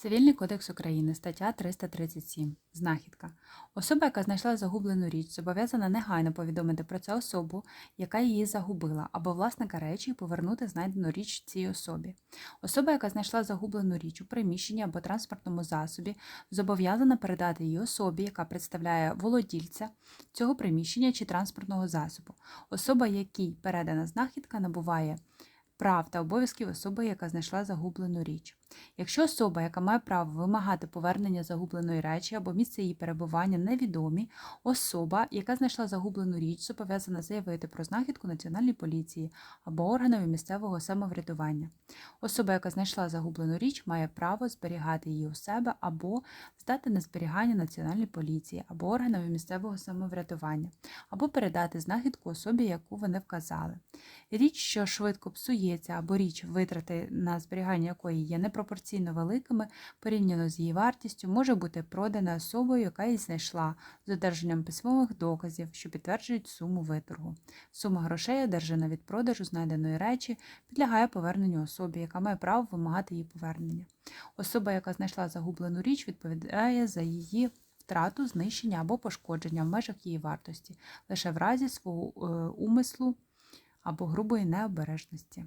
Цивільний кодекс України, стаття 337. Знахідка. Особа, яка знайшла загублену річ, зобов'язана негайно повідомити про це особу, яка її загубила, або власника речі і повернути знайдену річ цій особі. Особа, яка знайшла загублену річ у приміщенні або транспортному засобі, зобов'язана передати її особі, яка представляє володільця цього приміщення чи транспортного засобу. Особа, якій передана знахідка, набуває прав та обов'язків особи, яка знайшла загублену річ. Якщо особа, яка має право вимагати повернення загубленої речі або місце її перебування невідомі, особа, яка знайшла загублену річ, зобов'язана заявити про знахідку Національній поліції або органові місцевого самоврядування. Особа, яка знайшла загублену річ, має право зберігати її у себе або здати на зберігання Національній поліції або органові місцевого самоврядування, або передати знахідку особі, яку вони вказали. Річ, що швидко псується, або річ, витрати на зберігання якої є непропорційно великими порівняно з її вартістю, може бути продана особою, яка її знайшла, з одержанням письмових доказів, що підтверджують суму виторгу. Сума грошей, одержана від продажу знайденої речі, підлягає поверненню особі, яка має право вимагати її повернення. Особа, яка знайшла загублену річ, відповідає за її втрату, знищення або пошкодження в межах її вартості, лише в разі свого е, умислу або грубої необережності.